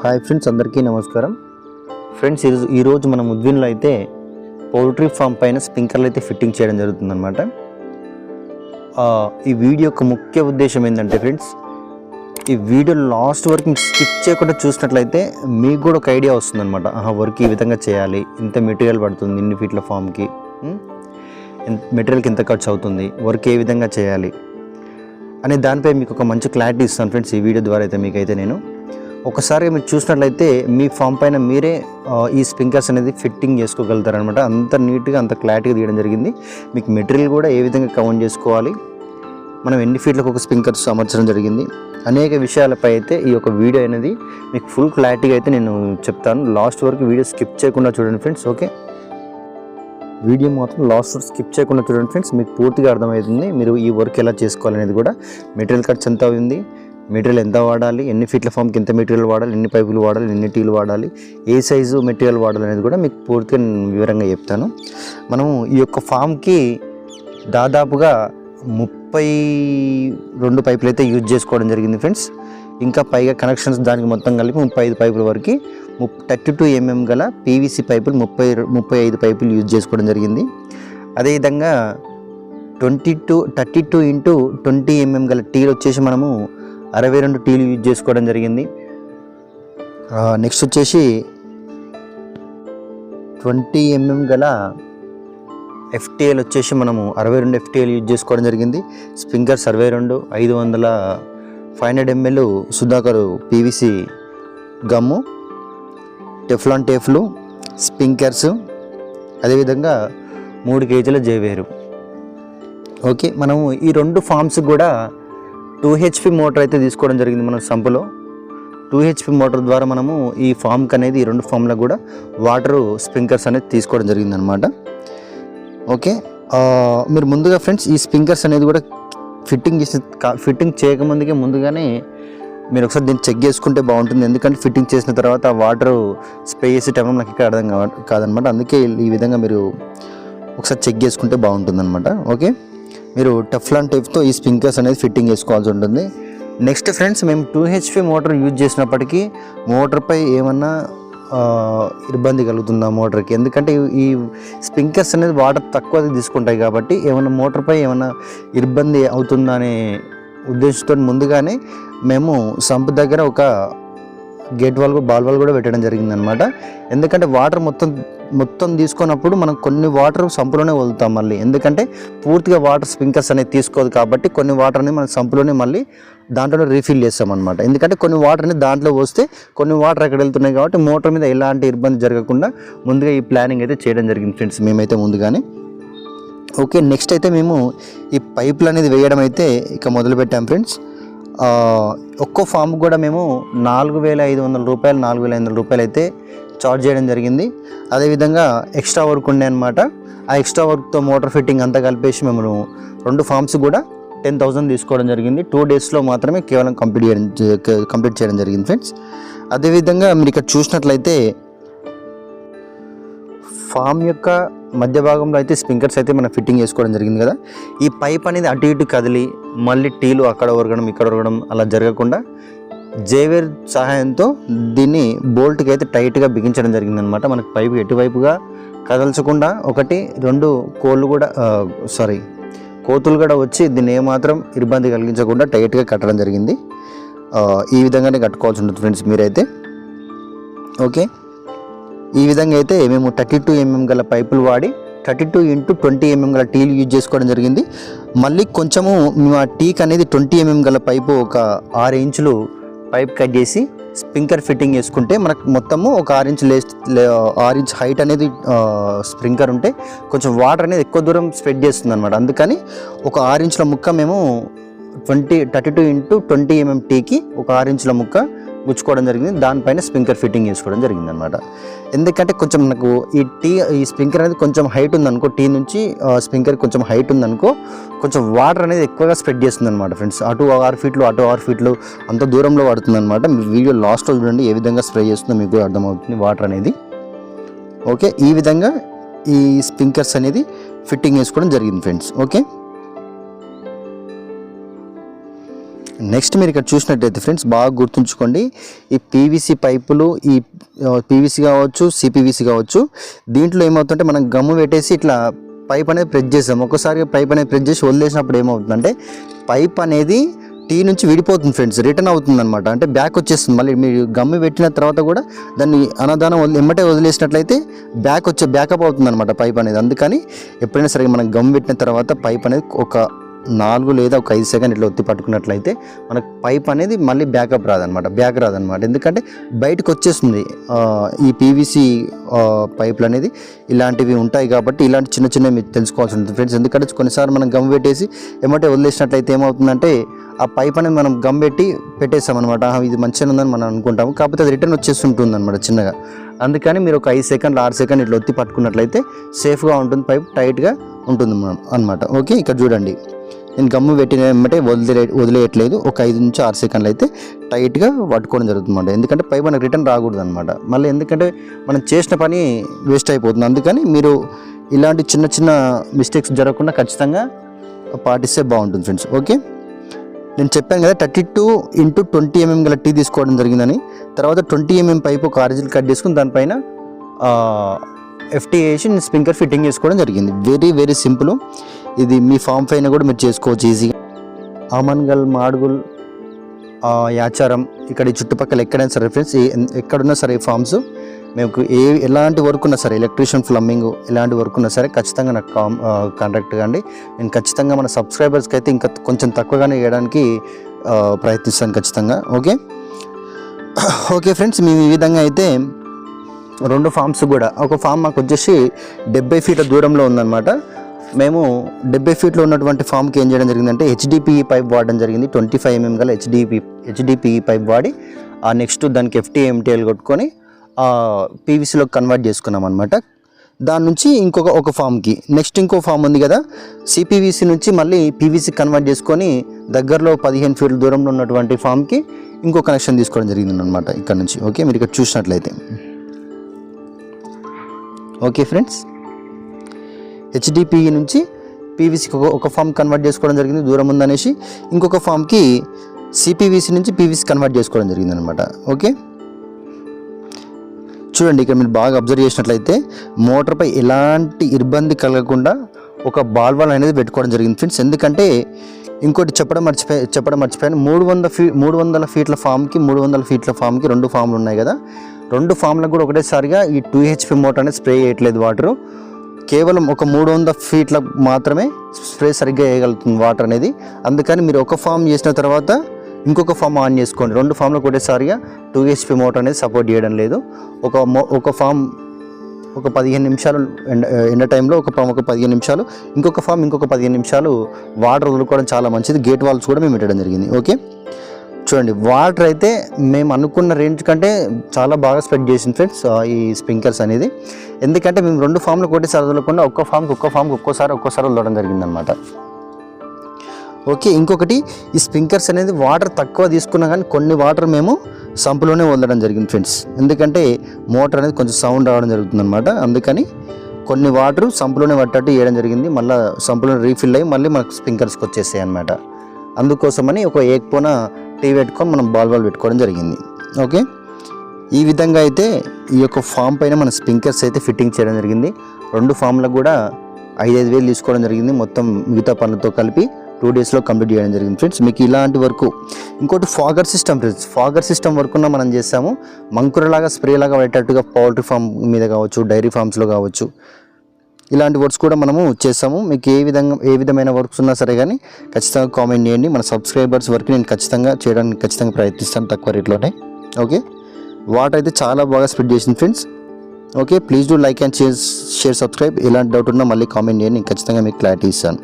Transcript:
Hi friends అందరికీ నమస్కారం. Friends ఈరోజు ఈరోజు మనం ఉద్విన్లో అయితే పౌల్ట్రీ ఫామ్ పైన స్ప్రింకర్లు అయితే ఫిట్టింగ్ చేయడం జరుగుతుందన్నమాట. ఈ వీడియో యొక్క ముఖ్య ఉద్దేశం ఏంటంటే ఫ్రెండ్స్ ఈ వీడియో లాస్ట్ వరకు స్కిప్ చేయకుండా చూసినట్లయితే మీకు కూడా ఒక ఐడియా వస్తుందన్నమాట. ఆ వర్క్ ఈ విధంగా చేయాలి. ఇంత మెటీరియల్ పడుతుంది ఇన్ని ఫీట్ల ఫామ్కి. మెటీరియల్కి ఇంత ఖర్చు అవుతుంది? వర్క్ ఏ విధంగా చేయాలి? అనే దానిపై మీకు ఒక మంచి క్లారిటీ ఇస్తాను ఫ్రెండ్స్ ఈ వీడియో ద్వారా అయితే మీకైతే నేను. ఒకసారి మీరు చూసినట్లయితే మీ ఫామ్ పైన మీరే ఈ స్ప్రింక్లర్స్ అనేది ఫిట్టింగ్ చేసుకోగలుగుతారనమాట అంత నీట్గా అంత క్లారిటీగా తీయడం జరిగింది. మీకు మెటీరియల్ కూడా ఏ విధంగా కౌంట్ చేసుకోవాలి? మనం ఎన్ని ఫీట్లకు ఒక స్ప్రింకర్స్ అమర్చడం జరిగింది? అనేక విషయాలపై అయితే ఈ యొక్క వీడియో అనేది మీకు ఫుల్ క్లారిటీగా అయితే నేను చెప్తాను. లాస్ట్ వరకు వీడియో స్కిప్ చేయకుండా చూడండి ఫ్రెండ్స్ ఓకే? వీడియో మాత్రం లాస్ట్ వరకు స్కిప్ చేయకుండా చూడండి ఫ్రెండ్స్ మీకు పూర్తిగా అర్థమవుతుంది. మీరు ఈ వర్క్ ఎలా చేసుకోవాలనేది కూడా. మెటీరియల్ ఖర్చు ఎంత అవుతుంది? మెటీరియల్ ఎంత వాడాలి ఎన్ని ఫీట్ల ఫామ్కి ఎంత మెటీరియల్ వాడాలి ఎన్ని పైపులు వాడాలి ఎన్ని టీలు వాడాలి ఏ సైజు మెటీరియల్ వాడాలి అనేది కూడా మీకు పూర్తిగా వివరంగా చెప్తాను. మనము ఈ యొక్క ఫామ్కి దాదాపుగా ముప్పై రెండు పైపులు అయితే యూజ్ చేసుకోవడం జరిగింది ఫ్రెండ్స్. ఇంకా పైగా కనెక్షన్స్ దానికి మొత్తం కలిపి ముప్పై ఐదు పైపుల వరకు ముప్ థర్టీ టూ ఎంఎం గల పీవీసీ పైపులు ముప్పై ముప్పై ఐదు పైపులు యూజ్ చేసుకోవడం జరిగింది. అదేవిధంగా twenty two thirty two into twenty MM గల టీలు వచ్చేసి మనము అరవై రెండు టీలు యూజ్ చేసుకోవడం జరిగింది. నెక్స్ట్ వచ్చేసి ట్వంటీ ఎంఎం గల ఎఫ్టీఎల్ వచ్చేసి మనము అరవై రెండు ఎఫ్టీఎల్ యూజ్ చేసుకోవడం జరిగింది. స్ప్రింకర్స్ అరవై రెండు ఐదు వందల five hundred ML Sudhakar PVC gum Teflon టేఫ్లు sprinklers అదేవిధంగా మూడు కేజీల జేవేరు. ఓకే మనము ఈ రెండు ఫామ్స్ కూడా టూ హెచ్పి మోటార్ అయితే తీసుకోవడం జరిగింది మన సంపులో. టూ హెచ్పి మోటార్ ద్వారా మనము ఈ ఫామ్కి అనేది ఈ రెండు ఫామ్లకు కూడా వాటర్ స్ప్రింకర్స్ అనేది తీసుకోవడం జరిగింది అనమాట ఓకే మీరు ముందుగా ఫ్రెండ్స్ ఈ స్ప్రింకర్స్ అనేది కూడా ఫిట్టింగ్ చేసిన కా- ఫిట్టింగ్ చేయకముందుకే ముందుగానే మీరు ఒకసారి దీన్ని చెక్ చేసుకుంటే బాగుంటుంది. ఎందుకంటే ఫిట్టింగ్ చేసిన తర్వాత ఆ వాటర్ స్ప్రే చేసే టైంలో నాకు ఇక్కడ అర్థం కాదనమాట అందుకే ఈ విధంగా మీరు ఒకసారి చెక్ చేసుకుంటే బాగుంటుంది అనమాట ఓకే? మీరు టెఫ్లాన్ టైప్తో ఈ స్పింకర్స్ అనేది ఫిట్టింగ్ చేసుకోవాల్సి ఉంటుంది. నెక్స్ట్ ఫ్రెండ్స్ మేము టూ హెచ్పి మోటార్ యూజ్ చేసినప్పటికీ మోటార్పై ఏమన్నా ఇబ్బంది ఇబ్బంది కలుగుతుందా మోటార్కి ఎందుకంటే ఈ- ఈ స్ప్రింకర్స్ అనేది వాటర్ తక్కువ తీసుకుంటాయి కాబట్టి ఏమైనా మోటార్పై ఏమైనా ఇబ్బంది అవుతుందా అనే ఉద్దేశంతో ముందుగానే మేము సంప్ దగ్గర ఒక గేట్ వాల్ బాల్ వాల్ కూడా పెట్టడం జరిగిందనమాట ఎందుకంటే వాటర్ మొత్తం మొత్తం తీసుకున్నప్పుడు మనం కొన్ని వాటర్ సంపులోనే వదులుతాం మళ్ళీ. ఎందుకంటే పూర్తిగా వాటర్ స్ప్రింకర్స్ అనేది తీసుకోదు కాబట్టి కొన్ని వాటర్ని మనం సంపులోనే మళ్ళీ దాంట్లోనే రీఫిల్ చేస్తాం అనమాట ఎందుకంటే కొన్ని వాటర్ని దాంట్లో వస్తే కొన్ని వాటర్ అక్కడ వెళ్తున్నాయి కాబట్టి మోటార్ మీద ఎలాంటి ఇబ్బంది జరగకుండా ముందుగా ఈ ప్లానింగ్ అయితే చేయడం జరిగింది ఫ్రెండ్స్ మేమైతే ముందుగానే. ఓకే నెక్స్ట్ అయితే మేము ఈ పైపులు అనేది వేయడం అయితే ఇక మొదలుపెట్టాం ఫ్రెండ్స్. ఒక్కో ఫామ్ కూడా మేము నాలుగు వేల ఐదు వందల రూపాయలు నాలుగు వేల ఐదు వందల రూపాయలు అయితే చార్జ్ చేయడం జరిగింది. అదేవిధంగా ఎక్స్ట్రా వర్క్ ఉండే అనమాట ఆ ఎక్స్ట్రా వర్క్తో మోటార్ ఫిట్టింగ్ అంతా కలిపేసి మేము రెండు ఫామ్స్ కూడా టెన్ థౌసండ్ తీసుకోవడం జరిగింది. టూ డేస్లో మాత్రమే కేవలం కంప్లీట్ చేయడం కంప్లీట్ చేయడం జరిగింది ఫ్రెండ్స్ అదేవిధంగా మీరు ఇక్కడ చూసినట్లయితే ఫామ్ యొక్క మధ్య భాగంలో అయితే స్ప్రింకర్స్ అయితే మనం ఫిట్టింగ్ చేసుకోవడం జరిగింది కదా. ఈ పైప్ అనేది అటు ఇటు కదిలి మళ్ళీ టీలు అక్కడ ఒరగడం ఇక్కడ ఒరగడం అలా జరగకుండా జేవేర్ సహాయంతో దీన్ని బోల్ట్కి అయితే టైట్గా బిగించడం జరిగింది అనమాట మనకు పైపు ఎటువైపుగా కదల్చకుండా ఒకటి రెండు కోళ్ళు కూడా సారీ కోతులు కూడా వచ్చి దీన్ని ఏమాత్రం ఇబ్బంది కలిగించకుండా టైట్గా కట్టడం జరిగింది. ఈ విధంగానే కట్టుకోవాల్సి ఉంటుంది ఫ్రెండ్స్ మీరైతే. ఓకే? ఈ విధంగా అయితే మేము థర్టీ టూ ఎంఎం గల పైపులు వాడి thirty two into twenty MM గల టీలు యూజ్ చేసుకోవడం జరిగింది. మళ్ళీ కొంచెము మేము ఆ టీక్ అనేది ట్వంటీ ఎంఎం గల పైపు ఒక ఆరు ఇంచులు పైప్ కట్ చేసి స్ప్రింకర్ ఫిట్టింగ్ చేసుకుంటే మనకు మొత్తము ఒక ఆరు లేస్ ఆరించ్ హైట్ అనేది స్ప్రింకర్ ఉంటే కొంచెం వాటర్ అనేది ఎక్కువ దూరం స్ప్రెడ్ చేస్తుంది అనమాట అందుకని ఒక ఆరు ముక్క మేము twenty thirty two into twenty MM టీకి ఒక ఆరు ముక్క గుచ్చుకోవడం జరిగింది. దానిపైన స్ప్రింకర్ ఫిట్టింగ్ చేసుకోవడం జరిగింది అనమాట ఎందుకంటే కొంచెం నాకు ఈ టీ ఈ స్ప్రింకర్ అనేది కొంచెం హైట్ ఉందనుకో టీ నుంచి స్ప్రింకర్ కొంచెం హైట్ ఉందనుకో కొంచెం వాటర్ అనేది ఎక్కువగా స్ప్రెడ్ చేస్తుంది అనమాట ఫ్రెండ్స్. అటు ఆరు ఫీట్లు అటు ఆరు ఫీట్లు అంత దూరంలో పడుతుంది అనమాట వీడియో లాస్ట్లో చూడండి ఏ విధంగా స్ప్రే చేస్తుందో మీకు కూడా అర్థమవుతుంది వాటర్ అనేది. ఓకే ఈ విధంగా ఈ స్ప్రింకర్స్ అనేది ఫిట్టింగ్ చేసుకోవడం జరిగింది ఫ్రెండ్స్. ఓకే? నెక్స్ట్ మీరు ఇక్కడ చూసినట్టయితే ఫ్రెండ్స్ బాగా గుర్తుంచుకోండి. ఈ పీవీసీ పైపులు ఈ పీవీసీ కావచ్చు సిపివిసి కావచ్చు దీంట్లో ఏమవుతుందంటే మనం గమ్ము పెట్టేసి ఇట్లా పైప్ అనేది ప్రెస్ చేస్తాం. ఒకసారి పైప్ అనేది ప్రెస్ చేసి వదిలేసినప్పుడు ఏమవుతుందంటే పైప్ అనేది టీ నుంచి విడిపోతుంది ఫ్రెండ్స్ రిటర్న్ అవుతుంది అనమాట అంటే బ్యాక్ వచ్చేస్తుంది. మళ్ళీ మీరు గమ్మి పెట్టిన తర్వాత కూడా దాన్ని అన్నదానం వదిలి ఎమ్మటే వదిలేసినట్లయితే బ్యాక్ వచ్చే బ్యాకప్ అవుతుంది అనమాట పైప్ అనేది. అందుకని ఎప్పుడైనా సరే మనం గమ్ పెట్టిన తర్వాత పైప్ అనేది ఒక నాలుగు లేదా ఒక ఐదు సెకండ్ ఇట్లా ఒత్తి పట్టుకున్నట్లయితే మనకు పైప్ అనేది మళ్ళీ బ్యాకప్ రాదనమాట బ్యాక్ రాదనమాట ఎందుకంటే బయటకు వచ్చేస్తుంది. ఈ పీవీసీ పైపులు అనేది ఇలాంటివి ఉంటాయి కాబట్టి ఇలాంటి చిన్న చిన్న మీరు తెలుసుకోవాల్సి ఉంటుంది ఫ్రెండ్స్. ఎందుకంటే కొన్నిసార్లు మనం గమ్ పెట్టేసి ఏమంటే వదిలేసినట్లయితే ఏమవుతుందంటే ఆ పైప్ అనేది మనం గమ్ పెట్టి పెట్టేస్తామనమాట ఇది మంచిగా ఉందని మనం అనుకుంటాము. కాకపోతే అది రిటర్న్ వచ్చేస్తుంటుంది అనమాట చిన్నగా. అందుకని మీరు ఒక ఐదు సెకండ్లు ఆరు సెకండ్ ఇట్లా ఒత్తి పట్టుకున్నట్లయితే సేఫ్గా ఉంటుంది. పైప్ టైట్గా ఉంటుంది మనం అనమాట ఓకే ఇక్కడ చూడండి. నేను గమ్ము పెట్టిన వెంబటే వదిలే వదిలేయట్లేదు. ఒక ఐదు నుంచి ఆరు సెకండ్లు అయితే టైట్గా పట్టుకోవడం జరుగుతుందన్నమాట. ఎందుకంటే పై మనకు రిటర్న్ రాకూడదు అనమాట మళ్ళీ ఎందుకంటే మనం చేసిన పని వేస్ట్ అయిపోతుంది. అందుకని మీరు ఇలాంటి చిన్న చిన్న మిస్టేక్స్ జరగకుండా ఖచ్చితంగా పాటిస్తే బాగుంటుంది ఫ్రెండ్స్ ఓకే? నేను చెప్పాను కదా thirty two into twenty MM గల టీ తీసుకోవడం జరిగిందని. తర్వాత ట్వంటీ ఎంఎం పైపు ఒక ఆరిజిల్ కట్ చేసుకుని దానిపైన ఎఫ్టీ వేసి స్ప్రింకర్ ఫిట్టింగ్ చేసుకోవడం జరిగింది. వెరీ వెరీ సింపుల్ ఇది మీ ఫామ్ పైన కూడా మీరు చేసుకోవచ్చు ఈజీగా ఆమన్గల్ మాడుగుల్ యాచారం ఇక్కడ ఈ చుట్టుపక్కల ఎక్కడైనా సరే ఫ్రెండ్స్ ఎక్కడున్నా సరే ఈ ఫామ్స్ మేము ఏ ఎలాంటి వర్క్ ఉన్నా సరే ఎలక్ట్రీషియన్ ప్లంబింగ్ ఎలాంటి వర్క్ ఉన్నా సరే ఖచ్చితంగా నాకు కామ్ కాంటాక్ట్ కండి. నేను ఖచ్చితంగా మన సబ్స్క్రైబర్స్కి అయితే ఇంకా కొంచెం తక్కువగానే వేయడానికి ప్రయత్నిస్తాను ఖచ్చితంగా. ఓకే ఓకే ఫ్రెండ్స్ మేము ఈ విధంగా అయితే రెండు ఫామ్స్ కూడా. ఒక ఫామ్ మాకు వచ్చేసి డెబ్బై ఫీట్ల దూరంలో ఉందన్నమాట. మేము డెబ్బై ఫీట్లో ఉన్నటువంటి ఫామ్కి ఏం చేయడం జరిగిందంటే హెచ్డిపిఈ పైప్ వాడడం జరిగింది. ట్వంటీ ఫైవ్ ఎంఎం గల హెచ్డిపి హెచ్డిపిఈ పైప్ వాడి ఆ నెక్స్ట్ దానికి ఎఫ్టీ ఎంటీఎల్ కొట్టుకొని పీవీసీలో కన్వర్ట్ చేసుకున్నాం అనమాట దాని నుంచి ఇంకొక ఒక ఫామ్కి నెక్స్ట్ ఇంకో ఫామ్ ఉంది కదా సిపివిసి నుంచి మళ్ళీ పీవీసీ కన్వర్ట్ చేసుకొని దగ్గరలో పదిహేను ఫీట్ల దూరంలో ఉన్నటువంటి ఫామ్కి ఇంకో కనెక్షన్ తీసుకోవడం జరిగింది అనమాట ఇక్కడ నుంచి. ఓకే మీరు ఇక్కడ చూసినట్లయితే. ఓకే ఫ్రెండ్స్ హెచ్డిపిఈ నుంచి పీవీసీకి ఒక ఫామ్ కన్వర్ట్ చేసుకోవడం జరిగింది దూరం ఉందనేసి ఇంకొక ఫామ్కి సిపివిసి నుంచి పీవీసీ కన్వర్ట్ చేసుకోవడం జరిగింది అనమాట ఓకే చూడండి ఇక్కడ మీరు బాగా అబ్జర్వ్ చేసినట్లయితే మోటార్పై ఎలాంటి ఇబ్బంది కలగకుండా ఒక బాల్వాల్ అనేది పెట్టుకోవడం జరిగింది ఫ్రెండ్స్ ఎందుకంటే ఇంకోటి చెప్పడం మర్చిపోయి చెప్పడం మర్చిపోయాను. మూడు వందల ఫీ మూడు వందల ఫీట్ల ఫామ్కి మూడు వందల ఫీట్ల ఫామ్కి రెండు ఫామ్లు ఉన్నాయి కదా. రెండు ఫామ్లకు కూడా ఒకటేసారిగా ఈ టూ హెచ్పి మోటార్ అనేది స్ప్రే చేయట్లేదు వాటరు. కేవలం ఒక మూడు వందల ఫీట్ల మాత్రమే స్ప్రే సరిగ్గా వేయగలుగుతుంది వాటర్ అనేది. అందుకని మీరు ఒక ఫామ్ చేసిన తర్వాత ఇంకొక ఫామ్ ఆన్ చేసుకోండి. రెండు ఫామ్లకు ఒకటేసారిగా టూ హెచ్పి మోటార్ అనేది సపోర్ట్ చేయడం లేదు. ఒక మో ఒక ఫామ్ ఒక పదిహేను నిమిషాలు ఎండ ఎండ టైంలో ఒక ఫామ్ ఒక పదిహేను నిమిషాలు. ఇంకొక ఫామ్ ఇంకొక పదిహేను నిమిషాలు వాటర్ వదులుకోవడం చాలా మంచిది. గేట్ వాల్స్ కూడా మేము పెట్టడం జరిగింది. ఓకే? చూడండి వాటర్ అయితే మేము అనుకున్న రేంజ్ కంటే చాలా బాగా స్ప్రెడ్ చేసింది ఫ్రెండ్స్ ఈ స్ప్రింకర్స్ అనేది. ఎందుకంటే మేము రెండు ఫామ్లు ఒకటేసారి వదలకుండా ఒక్క ఫామ్కి ఒక్క ఫామ్కి ఒక్కోసారి ఒక్కోసారి వదలడం జరిగిందనమాట ఓకే ఇంకొకటి ఈ స్ప్రింకర్స్ అనేది వాటర్ తక్కువ తీసుకున్నా కానీ కొన్ని వాటర్ మేము సంపులోనే వదలడం జరిగింది ఫ్రెండ్స్. ఎందుకంటే మోటార్ అనేది కొంచెం సౌండ్ రావడం జరుగుతుంది అనమాట అందుకని కొన్ని వాటర్ సంపులోనే పట్టట్టు వేయడం జరిగింది. మళ్ళీ సంపులో రీఫిల్ అయ్యి మళ్ళీ మనకు స్ప్రింకర్స్కి వచ్చేసాయి అనమాట అందుకోసమని ఒక ఏకపోన టీ పెట్టుకొని మనం బాల్ బాల్ పెట్టుకోవడం జరిగింది. ఓకే? ఈ విధంగా అయితే ఈ యొక్క ఫామ్ పైన మన స్ప్రింకర్స్ అయితే ఫిట్టింగ్ చేయడం జరిగింది. రెండు ఫామ్లకు కూడా ఐదైదు వేలు తీసుకోవడం జరిగింది. మొత్తం మిగతా పనులతో కలిపి టూ డేస్లో కంప్లీట్ చేయడం జరిగింది. ఫ్రెండ్స్ మీకు ఇలాంటి వర్క్ ఇంకోటి fogger system friends. Fogger system work ఉన్న మనం చేసాము మంకురలాగా స్ప్రేలాగా పడేటట్టుగా పౌల్ట్రీ ఫామ్ మీద కావచ్చు డైరీ ఫామ్స్లో కావచ్చు ఇలాంటి వర్క్స్ కూడా మనము చేస్తాము. మీకు ఏ విధంగా ఏ విధమైన వర్క్స్ ఉన్నా సరే కానీ ఖచ్చితంగా కామెంట్ చేయండి. మన సబ్స్క్రైబర్స్ వర్క్ నేను ఖచ్చితంగా చేయడానికి ఖచ్చితంగా ప్రయత్నిస్తాను తక్కువ రేట్లోనే. ఓకే? వాటర్ అయితే చాలా బాగా స్ప్రెడ్ చేసింది friends. Okay? Please do like and share share subscribe. ఎలాంటి డౌట్ ఉన్నా మళ్ళీ కామెంట్ చేయండి. నేను ఖచ్చితంగా మీకు క్లారిటీ ఇస్తాను.